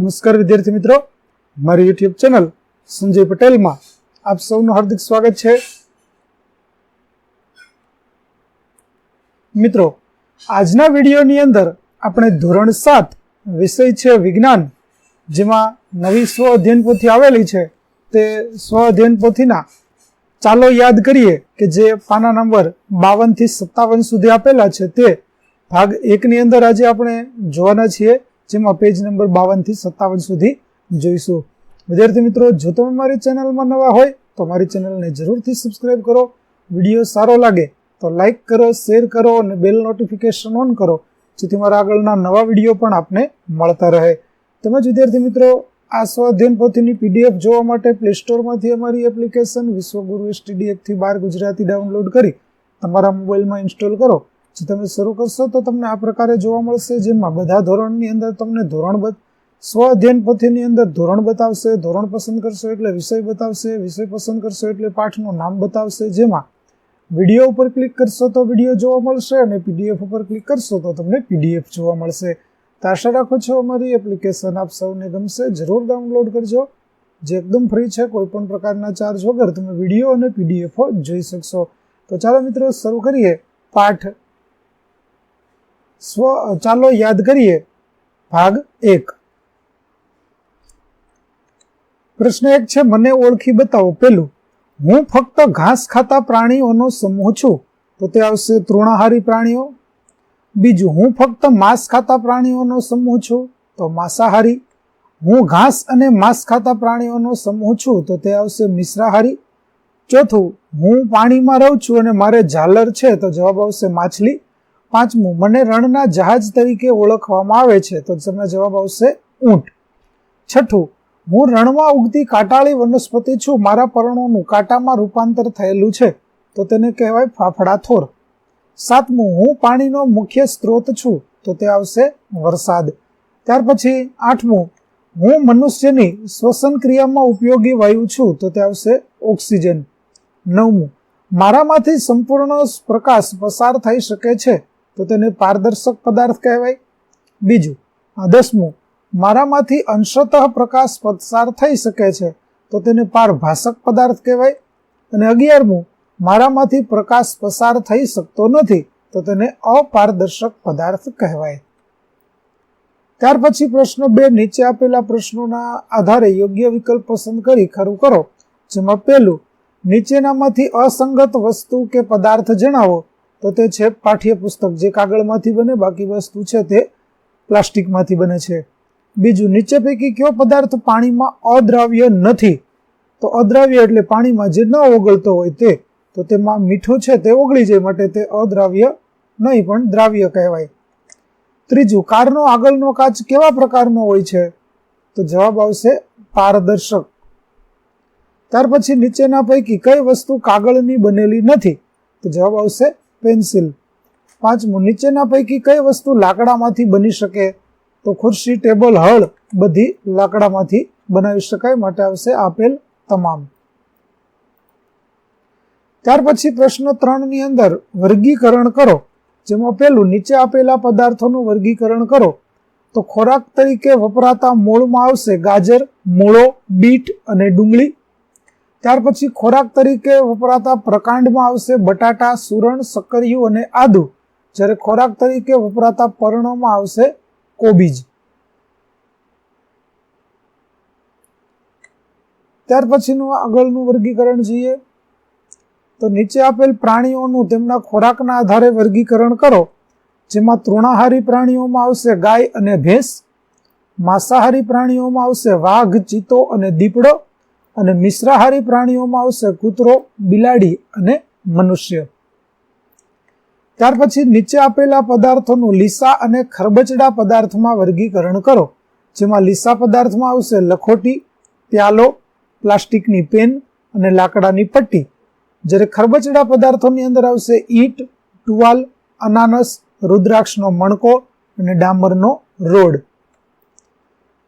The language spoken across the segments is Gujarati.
નમસ્કાર વિદ્યાર્થી મિત્રો. મારી યુટ્યુબ ચેનલ સંજય પટેલમાં આપ સૌનું હાર્દિક સ્વાગત છે. મિત્રો, આજના વિડીયોની અંદર આપણે ધોરણ સાત વિષય છે વિજ્ઞાન, જેમાં નવી સ્વ અધ્યયન પોથી આવેલી છે. તે સ્વ અધ્યયન પોથીના ચાલો યાદ કરીએ કે જે પાના નંબર બાવનથી સત્તાવન સુધી આપેલા છે તે ભાગ એકની અંદર આજે આપણે જોવાના છીએ. જેમાં પેજ નંબર બાવનથી સત્તાવન સુધી જોઈશું. વિદ્યાર્થી મિત્રો, જો તમે મારી ચેનલમાં નવા હોય, તો મારી ચેનલને જરૂરથી સબસ્ક્રાઇબ કરો. વીડિયો સારો લાગે, તો લાઈક કરો શેર કરો અને બેલ નોટિફિકેશન ઓન કરો, જેથી મારા આગળના નવા વીડિયો પણ આપને મળતા રહે. તેમજ વિદ્યાર્થી મિત્રો, આ સ્વાધ્યન પોથીની પીડીએફ જોવા માટે પ્લે સ્ટોરમાંથી અમારી એપ્લિકેશન વિશ્વગુરુ એસટીડી એકથી બાર ગુજરાતી ડાઉનલોડ કરી તમારા મોબાઈલમાં ઇન્સ્ટોલ કરો. જે તમે શરૂ કરશો તો તમને આ પ્રકારે જોવા મળશે, જેમાં બધા ધોરણની અંદર તમને ધોરણ બ સ્વ અધ્યયન પોથીની અંદર ધોરણ બતાવશે, ધોરણ પસંદ કરશો એટલે વિષય બતાવશે, વિષય પસંદ કરશો એટલે પાઠનું નામ બતાવશે, જેમાં વીડિયો ઉપર ક્લિક કરશો તો વીડિયો જોવા મળશે અને પીડીએફ ઉપર ક્લિક કરશો તો તમને પીડીએફ જોવા મળશે. તો આશા રાખો છો અમારી એપ્લિકેશન આપ સૌને ગમશે, જરૂર ડાઉનલોડ કરજો. જે એકદમ ફ્રી છે, કોઈ પણ પ્રકારના ચાર્જ વગર તમે વીડિયો અને પીડીએફ જોઈ શકશો. તો ચાલો મિત્રો, શરૂ કરીએ પાઠ સ્વ, ચાલો યાદ કરીએ. ભાગ એક. પ્રશ્ન એક છે, મને ઓળખી બતાવો. પેલું, હું ફક્ત ઘાસ ખાતા પ્રાણીઓનો સમૂહ છું. તો તે આવશે તૃણાહારી પ્રાણીઓ. બીજું, હું ફક્ત માંસ ખાતા પ્રાણીઓનો સમૂહ છું. તો માંસાહારી. હું ઘાસ અને માંસ ખાતા પ્રાણીઓનો સમૂહ છું. તો તે આવશે મિશ્રાહારી. ચોથું, હું પાણીમાં રહું છું અને મારે ઝાલર છે. તો જવાબ આવશે માછલી. પાંચમું, મને રણના જહાજ તરીકે ઓળખવામાં આવે છે. તો તમને જવાબ આવશે ઊંટ. છઠ્ઠું, હું રણમાં ઉગતી કાંટાળી વનસ્પતિ છું. મારા પર્ણોનું કાંટામાં રૂપાંતર થયેલું છે. તો તેને કહેવાય ફાફડા થોર સાતમું, હું પાણીનો મુખ્ય સ્ત્રોત છું. તો તે આવશે વરસાદ. ત્યાર પછી આઠમું, હું મનુષ્યની શ્વસન ક્રિયામાં ઉપયોગી વાયુ છું. તો તે આવશે ઓક્સિજન. નવમું, મારામાંથી સંપૂર્ણ પ્રકાશ પસાર થઈ શકે છે. તો તેને પારદર્શક પદાર્થ કહેવાય. બીજું દસમું, મારામાંથી અંશતઃ પ્રકાશ પસાર થઈ શકે છે, તો તેને પારભાષક પદાર્થ કહેવાય. અને અગિયારમું, મારામાંથી પ્રકાશ પસાર થઈ શકતો નથી, તો તેને અપારદર્શક પદાર્થ કહેવાય. ત્યાર પછી પ્રશ્ન બે, નીચે આપેલા પ્રશ્નોના આધારે યોગ્ય વિકલ્પ પસંદ કરી ખરું કરો. જેમાં પહેલું, નીચેનામાંથી અસંગત વસ્તુ કે પદાર્થ જણાવો. તો તે છે પાઠ્યપુસ્તક જે કાગળમાંથી બને, બાકી વસ્તુ છે તે પ્લાસ્ટિકમાંથી બને છે. બીજું, નીચે પૈકી કયો પદાર્થ પાણીમાં અદ્રાવ્ય નથી? તો અદ્રાવ્ય એટલે પાણીમાં જે ન ઓગળતો હોય તે. તો તેમાં મીઠું છે તે ઓગળી જાય માટે તે અદ્રાવ્ય નહીં, પણ દ્રાવ્ય કહેવાય. ત્રીજું, કારનો આગળનો કાચ કેવા પ્રકારનો હોય છે? તો જવાબ આવશે પારદર્શક. ત્યાર પછી નીચેના પૈકી કઈ વસ્તુ કાગળની બનેલી નથી? તો જવાબ આવશે પેન્સિલ. પાંચમું, નીચેના પૈકી કઈ વસ્તુ લાકડામાંથી બની શકે? તો ખુરશી, ટેબલ, હળ બધી લાકડામાંથી બનાવી શકાય. માટે આવશે આપેલ તમામ. ત્યાર પછી પ્રશ્ન ત્રણની અંદર વર્ગીકરણ કરો. જેમાં પેલું નીચે આપેલા પદાર્થોનું વર્ગીકરણ કરો. તો ખોરાક તરીકે વપરાતા મૂળમાં આવશે ગાજર, મૂળો, બીટ અને ડુંગળી. ત્યાર પછી ખોરાક તરીકે વપરાતા પ્રકાંડમાં આવશે બટાટા, સુરણ, સક્કરિયું અને આદુ. જ્યારે ખોરાક તરીકે વપરાતા પર્ણોમાં આવશે કોબીજ. ત્યાર પછીનું આગળનું વર્ગીકરણ જોઈએ. તો નીચે આપેલ પ્રાણીઓનું તેમના ખોરાકના આધારે વર્ગીકરણ કરો, જેમાં તૃણાહારી પ્રાણીઓમાં આવશે ગાય અને ભેંસ, માંસાહારી પ્રાણીઓમાં આવશે વાઘ ચિત્તો અને દીપડો અને મિશ્રાહારી પ્રાણીઓમાં આવશે કૂતરો, બિલાડી અને મનુષ્ય. ત્યાર પછી નીચે આપેલા પદાર્થોનું લીસા અને ખરબચડા પદાર્થમાં વર્ગીકરણ કરો, જેમાં લીસા પદાર્થમાં આવશે લખોટી, પ્યાલો, પ્લાસ્ટિકની પેન અને લાકડાની પટ્ટી. જ્યારે ખરબચડા પદાર્થોની અંદર આવશે ઈંટ, ટુવાલ, અનાનસ, રુદ્રાક્ષનો મણકો અને ડામરનો રોડ.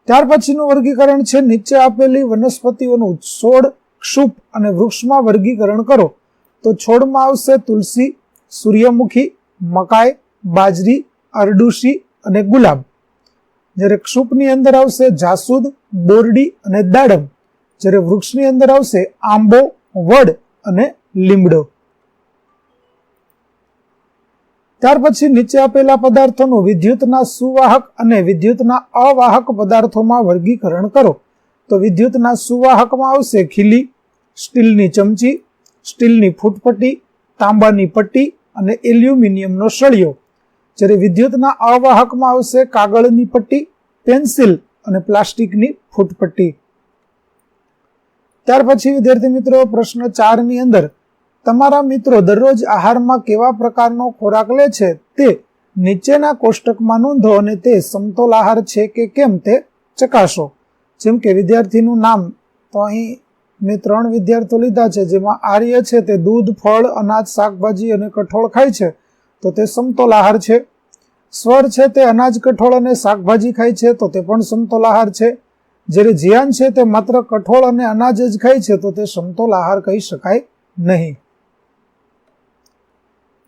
ત્યાર પછીનું વર્ગીકરણ છે, નીચે આપેલી વનસ્પતિઓનું છોડ, ક્ષુપ અને વૃક્ષમાં વર્ગીકરણ કરો. તો છોડમાં આવશે તુલસી, સૂર્યમુખી, મકાઈ, બાજરી અરડુશી અને ગુલાબ. જ્યારે ક્ષુપની અંદર આવશે જાસૂદ, બોરડી અને દાડમ. જ્યારે વૃક્ષની અંદર આવશે આંબો, વડ અને લીમડો. ત્યાર પછી નીચે આપેલા પદાર્થોનું વિદ્યુતના સુવાહક અને વિદ્યુતના અવાહક પદાર્થોમાં વર્ગીકરણ કરો. તો વિદ્યુતના સુવાહકમાં આવશે ખીલી, સ્ટીલની ચમચી, સ્ટીલની ફૂટપટ્ટી, તાંબાની પટ્ટી અને એલ્યુમિનિયમનો સળિયો. જ્યારે વિદ્યુતના અવાહકમાં આવશે કાગળની પટ્ટી, પેન્સિલ અને પ્લાસ્ટિકની ફૂટપટ્ટી. ત્યાર પછી વિદ્યાર્થી મિત્રો પ્રશ્ન ચારની અંદર તમારા મિત્રો દરરોજ આહારમાં કેવા પ્રકારનો ખોરાક લે છે તે નીચેના કોષ્ટકમાં નોંધો અને તે સમતોલ આહાર છે કે કેમ તે ચકાસો. જેમ કે વિદ્યાર્થીનું નામ, તો અહીં મેં ત્રણ વિદ્યાર્થીઓ લીધા છે, જેમાં આર્ય છે, તે દૂધ, ફળ, અનાજ, શાકભાજી અને કઠોળ ખાય છે. તો તે સમતોલ આહાર છે. સ્વર છે, તે અનાજ, કઠોળ અને શાકભાજી ખાય છે, તો તે પણ સમતોલ આહાર છે. જ્યારે જીયાન છે, તે માત્ર કઠોળ અને અનાજ જ ખાય છે, તો તે સમતોલ આહાર કહી શકાય નહીં.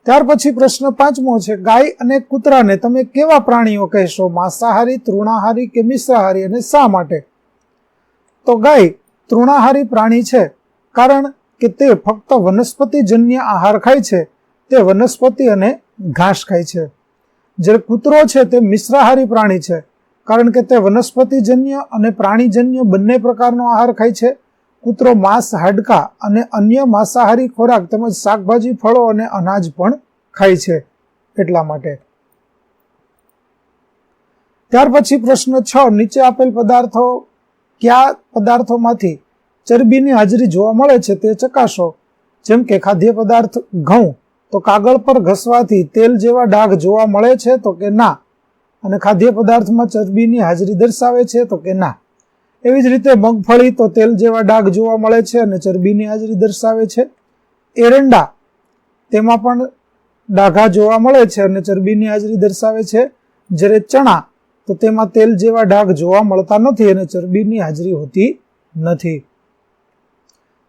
ત્યાર પછી પ્રશ્ન પાંચમો છે, ગાય અને કૂતરાને તમે કેવા પ્રાણીઓ કહેશો? માંસાહારી, તૃણાહારી કે મિશ્રાહારી અને શા માટે? તો ગાય તૃણાહારી પ્રાણી છે, કારણ કે તે ફક્ત વનસ્પતિજન્ય આહાર ખાય છે, તે વનસ્પતિ અને ઘાસ ખાય છે. જ્યારે કૂતરો છે તે મિશ્રાહારી પ્રાણી છે, કારણ કે તે વનસ્પતિજન્ય અને પ્રાણીજન્ય બંને પ્રકારનો આહાર ખાય છે કૂતરો માંસ હાડકા અને અન્ય માંસાહારી ખોરાક તેમજ શાકભાજી, ફળો અને અનાજ પણ ખાય છે એટલા માટે. ત્યાર પછી પ્રશ્ન છ, નીચે આપેલ પદાર્થો કયા પદાર્થોમાંથી ચરબીની હાજરી જોવા મળે છે તે ચકાસો. જેમ કે ખાદ્ય પદાર્થ ઘઉં, તો કાગળ પર ઘસવાથી તેલ જેવા ડાઘ જોવા મળે છે તો કે ના. અને ખાદ્ય પદાર્થમાં ચરબીની હાજરી દર્શાવે છે તો કે ના. એવી જ રીતે મગફળી તો તેલ જેવા ડાઘ જોવા મળે છે અને ચરબીની હાજરી દર્શાવે છે. એરંડા, તેમાં પણ ડાઘા જોવા મળે છે અને ચરબીની હાજરી દર્શાવે છે. જ્યારે ચણા, તો તેમાં તેલ જેવા ડાઘ જોવા મળતા નથી અને ચરબીની હાજરી હોતી નથી.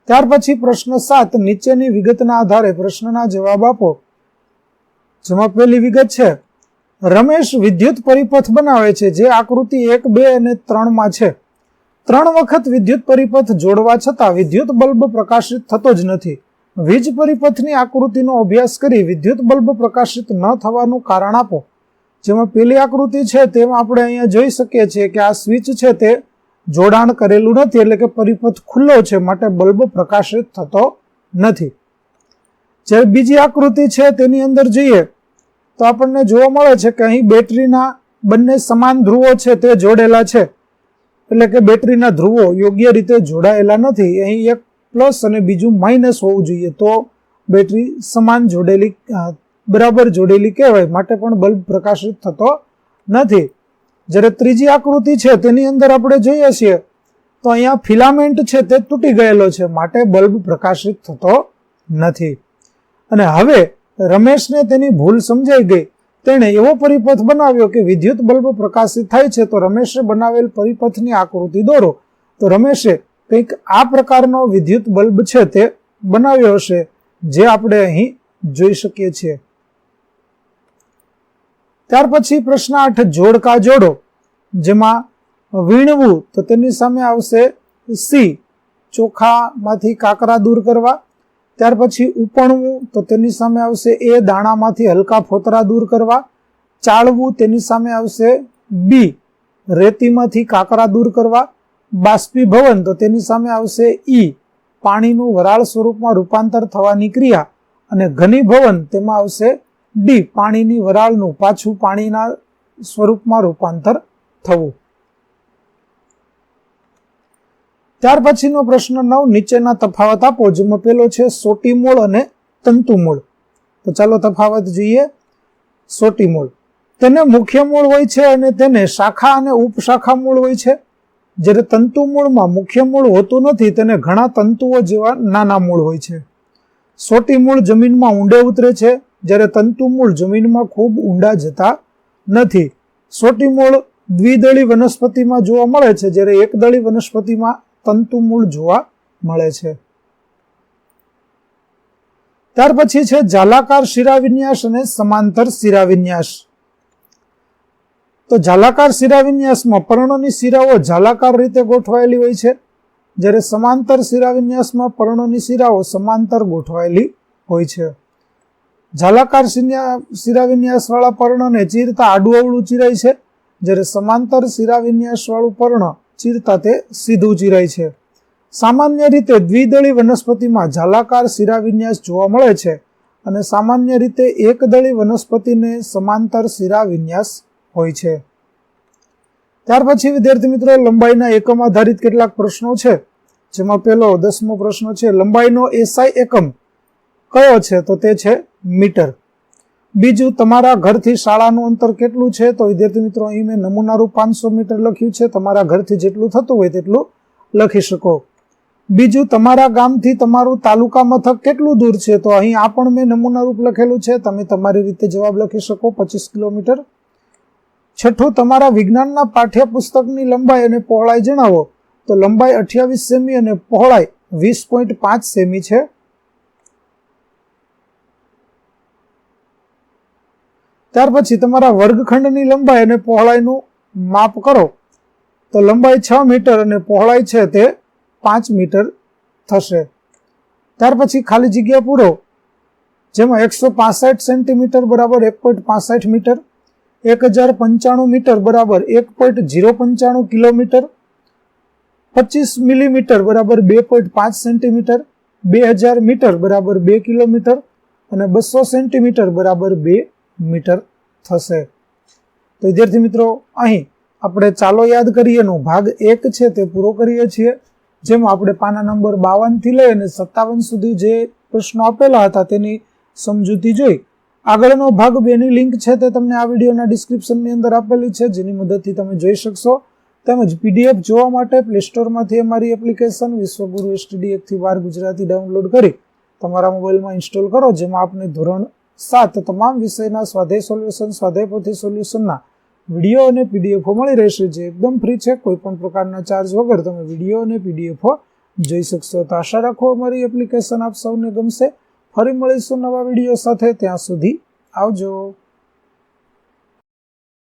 ત્યાર પછી પ્રશ્ન સાત, નીચેની વિગતના આધારે પ્રશ્નના જવાબ આપો. જેમાં પહેલી વિગત છે, રમેશ વિદ્યુત પરિપથ બનાવે છે, જે આકૃતિ એક, બે અને ત્રણમાં છે. ત્રણ વખત વિદ્યુત પરિપથ જોડવા છતાં વિદ્યુત બલ્બ પ્રકાશિત થતો જ નથી. વીજ પરિપથની આકૃતિનો અભ્યાસ કરી વિદ્યુત બલ્બ પ્રકાશિત ન થવાનું કારણ આપો. જેમાં પેલી આકૃતિ છે તેમાં આપણે અહીંયા જોઈ શકીએ છીએ કે આ સ્વિચ છે તે જોડાણ કરેલું નથી, એટલે કે પરિપથ ખુલ્લો છે, માટે બલ્બ પ્રકાશિત થતો નથી. જ્યારે બીજી આકૃતિ છે તેની અંદર જોઈએ, તો આપણને જોવા મળે છે કે અહીં બેટરીના બંને સમાન ધ્રુવો છે તે જોડેલા છે. એટલે કે બેટરીના ધ્રુવો યોગ્ય રીતે જોડાયેલા નથી. અહીં એક પ્લસ અને બીજું માઇનસ હોવું જોઈએ તો બેટરી સમાન જોડેલી બરાબર જોડેલી કહેવાય. માટે પણ બલ્બ પ્રકાશિત થતો નથી. જ્યારે ત્રીજી આકૃતિ છે તેની અંદર આપણે જોઈએ છીએ, તો અહીંયા ફિલામેન્ટ છે તે તૂટી ગયેલો છે. માટે બલ્બ પ્રકાશિત થતો નથી. અને હવે રમેશને તેની ભૂલ સમજાઈ ગઈ. તેણે એવો પરિપથ બનાવ્યો કે વિદ્યુત બલ્બ પ્રકાશિત થાય છે, તો રમેશે બનાવેલ પરિપથની આકૃતિ દોરો. તો રમેશે કંઈક આ પ્રકારનો વિદ્યુત બલ્બ છે તે બનાવ્યો હશે, જે આપણે અહીં જોઈ શકીએ છીએ. ત્યાર પછી પ્રશ્ન આઠ જોડકા જોડો? જેમાં વીણવું, તો તેની સામે આવશે સી, ચોખામાંથી કાકરા દૂર કરવા. ત્યાર પછી ઉપણવું, તો તેની સામે આવશે એ દાણામાંથી હલકા ફોતરા દૂર કરવા. ચાળવું, તેની સામે આવશે બી, રેતીમાંથી કાકરા દૂર કરવા. બાષ્પીભવન, તો તેની સામે આવશે ઈ, પાણીનું વરાળ સ્વરૂપમાં રૂપાંતર થવાની ક્રિયા. અને ઘનીભવન, તેમાં આવશે ડી, પાણીની વરાળનું પાછું પાણીના સ્વરૂપમાં રૂપાંતર થવું. ત્યાર પછીનો પ્રશ્ન નવ, નીચેના તફાવત આપો. જેમાં પેલો છે સોટી મૂળ અને તંતુ મૂળ. તો ચાલો તફાવત જોઈએ. સોટી મૂળ. તેને મુખ્ય મૂળ હોય છે અને તેને શાખા અને ઉપશાખા મૂળ હોય છે. જ્યારે તંતુ મૂળમાં મુખ્ય મૂળ હોતું નથી, તેને ઘણા તંતુઓ જેવા નાના મૂળ હોય છે. સોટી મૂળ જમીનમાં ઊંડે ઉતરે છે. જ્યારે તંતુ મૂળ જમીનમાં ખૂબ ઊંડા જતા નથી. સોટી મૂળ દ્વિદળી વનસ્પતિમાં જોવા મળે છે. જ્યારે એકદળી વનસ્પતિમાં તંતુ મૂળ જોવા મળે છે. ત્યાર પછી છે જાલાકાર શિરાવિન્યાસ અને સમાંતર શિરાવિન્યાસ. તો જાલાકાર શિરાવિન્યાસમાં પર્ણોની શિરાઓ જાલાકાર રીતે ગોઠવાયેલી હોય છે. જ્યારે સમાંતર શિરાવિન્યાસમાં પર્ણોની શિરાઓ સમાંતર ગોઠવાયેલી હોય છે. જાલાકાર શિરાવિન્યાસવાળા પર્ણને ચીરતા આડું અવળું ચીરાય છે. જ્યારે સમાંતર શિરાવિન્યાસવાળું પર્ણ ચીરતા તે સીધું ચીરાય છે. સામાન્ય રીતે દ્વિદળી વનસ્પતિમાં ઝાલાકાર શિરાવિન્યાસ જોવા મળે છે અને સામાન્ય રીતે એકદળી વનસ્પતિને સમાંતર શિરાવિન્યાસ હોય છે. ત્યાર પછી, વિદ્યાર્થી મિત્રો, લંબાઈના એકમ આધારિત કેટલાક પ્રશ્નો છે. જેમાં પહેલો, દસમો પ્રશ્ન છે, લંબાઈનો એસઆઈ એકમ કયો છે? તો તે છે મીટર. બીજું, તમારા ઘરથી શાળાનું અંતર કેટલું છે? તો વિદ્યાર્થી મિત્રો, અહીં મેં નમૂનારૂપ પાંચસો મીટર લખ્યું છે. તમારા ઘરથી જેટલું થતું હોય તેટલું લખી શકો. બીજું, તમારા ગામથી તમારું તાલુકા મથક કેટલું દૂર છે? તો અહીં આ પણ મેં નમૂનારૂપ લખેલું છે. તમે તમારી રીતે જવાબ લખી શકો, પચીસ કિલોમીટર. છઠ્ઠું, તમારા વિજ્ઞાનના પાઠ્યપુસ્તકની લંબાઈ અને પહોળાઈ જણાવો. તો લંબાઈ અઠ્યાવીસ સેમી અને પહોળાઈ વીસ પોઈન્ટ પાંચ સેમી છે. ત્યાર પછી તમારા વર્ગખંડની લંબાઈ અને પહોળાઈનું માપ કરો. તો લંબાઈ છ મીટર અને પહોળાઈ છે તે પાંચ મીટર થશે. ત્યાર પછી ખાલી જગ્યા પૂરો. જેમાં એકસો પાસઠ સેન્ટીમીટર બરાબર એક પોઈન્ટ પાસઠ મીટર, એક હજાર પંચાણું મીટર બરાબર એક પોઈન્ટ જીરો પંચાણું કિલોમીટર, પચીસ મિલીમીટર બરાબર બે પોઈન્ટ પાંચ સેન્ટીમીટર, બે હજાર મીટર બરાબર બે કિલોમીટર અને બસો સેન્ટીમીટર બરાબર બે મીટર થશે. તો વિદ્યાર્થી મિત્રો, અહીં આપણે ચાલો યાદ કરીએનો ભાગ એક છે તે પૂરો કરીએ છીએ. જેમાં આપણે પાના નંબર બાવનથી લઈ અને સત્તાવન સુધી જે પ્રશ્નો આપેલા હતા તેની સમજૂતી જોઈ. આગળનો ભાગ બેની લિંક છે તે તમને આ વિડીયોના ડિસ્ક્રિપ્શનની અંદર આપેલી છે, જેની મદદથી તમે જોઈ શકશો. તેમજ પીડીએફ જોવા માટે પ્લે સ્ટોરમાંથી અમારી એપ્લિકેશન વિશ્વગુરુ એસટીડી એકથી બાર ગુજરાતી ડાઉનલોડ કરી તમારા મોબાઈલમાં ઇન્સ્ટોલ કરો, જેમાં આપને ધોરણ સાત તમામ વિષયના સ્વાધ્યાય સોલ્યુશન સ્વાધ્યાય સોલ્યુશનના વીડિયો અને પીડીએફો મળી રહેશે. જે એકદમ ફ્રી છે કોઈ પણ પ્રકારના ચાર્જ વગર તમે વીડિયો અને પીડીએફો જોઈ શકશો. તો આશા રાખો અમારી એપ્લિકેશન આપ સૌને ગમશે. ફરી મળીશું નવા વીડિયો સાથે. ત્યાં સુધી આવજો.